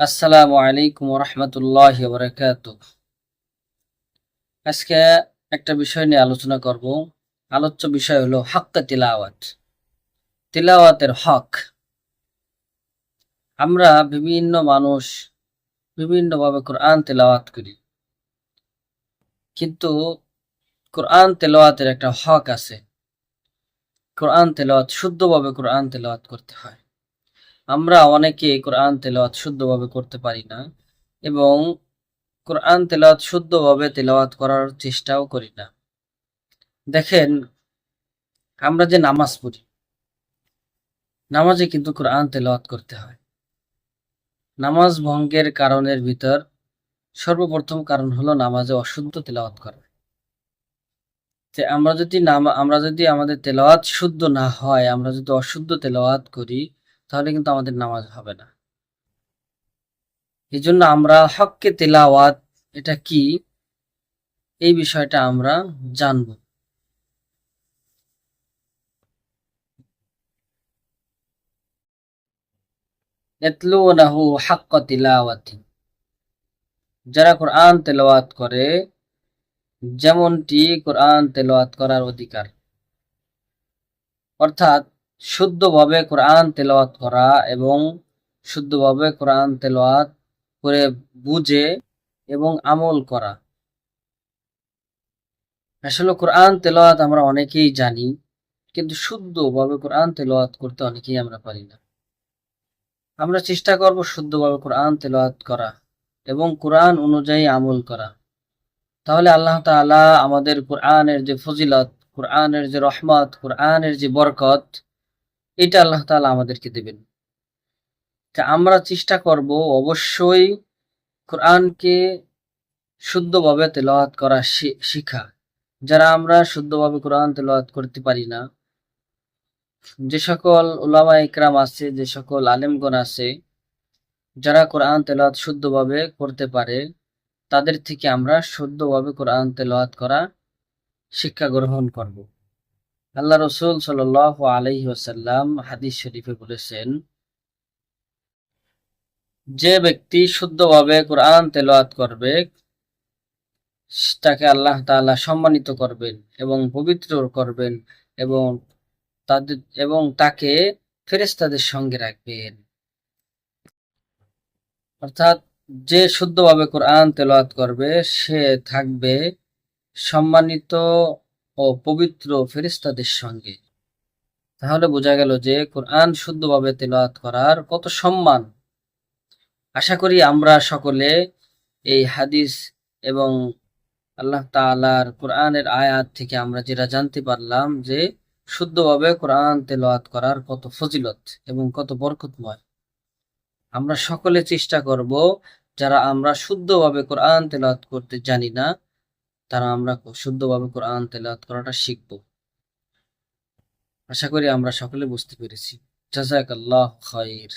আসসালামু আলাইকুম রহমতুল্লাহ বরকাত আজকে একটা বিষয় নিয়ে আলোচনা করব। আলোচ্য বিষয় হলো হক্কা তিলাওয়াত। তিলাওয়াতের হক। আমরা বিভিন্ন মানুষ বিভিন্নভাবে কোরআন তেলাওয়াত করি। কিন্তু কোরআন তেলাওয়াতের একটা হক আছে। কোরআন তেলাওয়াত, শুদ্ধভাবে কোরআন তেলাওয়াত করতে হয়। আমরা অনেকে কোরআন তেলাওয়াত শুদ্ধভাবে করতে পারি না এবং কোরআন তেলাওয়াত শুদ্ধভাবে তেলাওয়াত করার চেষ্টাও করি না। দেখেন, আমরা যে নামাজ পড়ি, নামাজে কিন্তু কোরআন তেলাওয়াত করতে হয়। নামাজ ভঙ্গের কারণের ভিতর সর্বপ্রথম কারণ হলো নামাজে অশুদ্ধ তেলাওয়াত করা। যে আমরা যদি নাম আমরা যদি আমাদের তেলাওয়াত শুদ্ধ না হয়, আমরা যদি অশুদ্ধ তেলাওয়াত করি তাহলে কিন্তু আমাদের নামাজ হবে না। এই জন্য আমরা হককে তেলাওয়াত, এটা কি? এই বিষয়টা আমরা জানব। যারা কোরআন তেলাওয়াত করে, যেমনটি কোরআন তেলাওয়াত করার অধিকার। অর্থাৎ শুদ্ধভাবে কোরআন তেলাওয়াত করা এবং শুদ্ধভাবে কোরআন তেলাওয়াত করে বুঝে এবং আমল করা। আসলে কোরআন তেলাওয়াত আমরা অনেকেই জানি, কিন্তু শুদ্ধভাবে কোরআন তেলাওয়াত করতে অনেকেই আমরা পারি না। আমরা চেষ্টা করব শুদ্ধভাবে কোরআন তেলাওয়াত করা এবং কোরআন অনুযায়ী আমল করা। তাহলে আল্লাহ তাআলা আমাদের কোরআনের যে ফজিলত, কোরআনের যে রহমত, কোরআনের যে বরকত এটা আল্লাহ তাআলা আমাদেরকে দেবেন। তা আমরা চেষ্টা করব অবশ্যই কোরআনকে শুদ্ধভাবে তেলাওয়াত করা শিখা। যারা আমরা শুদ্ধভাবে কোরআন তেলাওয়াত করতে পারি না, যে সকল উলামা ইকরাম আছে, যে সকল আলেমগণ আছে, যারা কোরআন তেলাওয়াত শুদ্ধভাবে করতে পারে, তাদের থেকে আমরা শুদ্ধভাবে কোরআন তেলাওয়াত করা শিক্ষা গ্রহণ করব। আল্লাহ রসুল সাল আলহি ওসাল্লাম হাদিস শরীফে বলেছেন, যে ব্যক্তি শুদ্ধভাবে কোরআন তেলাওয়াত করবে, তাকে আল্লাহ তাআলা সম্মানিত করবেন এবং পবিত্র করবেন এবং তাদের, এবং তাকে ফেরেস্তাদের সঙ্গে রাখবেন। অর্থাৎ যে শুদ্ধভাবে কোরআন তেলাওয়াত করবে, সে থাকবে সম্মানিত ও পবিত্র ফেরিস্তাদের সঙ্গে। তাহলে বোঝা গেল যে কোরআন শুদ্ধভাবে তেলাওয়াত করার কত সম্মান। আশা করি আমরা সকলে এই হাদিস এবং আল্লাহ তালার কোরআনের আয়াত থেকে আমরা যেটা জানতে পারলাম যে শুদ্ধভাবে কোরআন তেলাওয়াত করার কত ফজিলত এবং কত বরকতময়। আমরা সকলে চেষ্টা করব যারা আমরা শুদ্ধভাবে কোরআন তেলাওয়াত করতে জানি না তারা আমরা শুদ্ধভাবে কোরআন তেলাত করাটা শিখব। আশা করি আমরা সকলে বুঝতে পেরেছি। জাজাক আল্লাহ খাইর।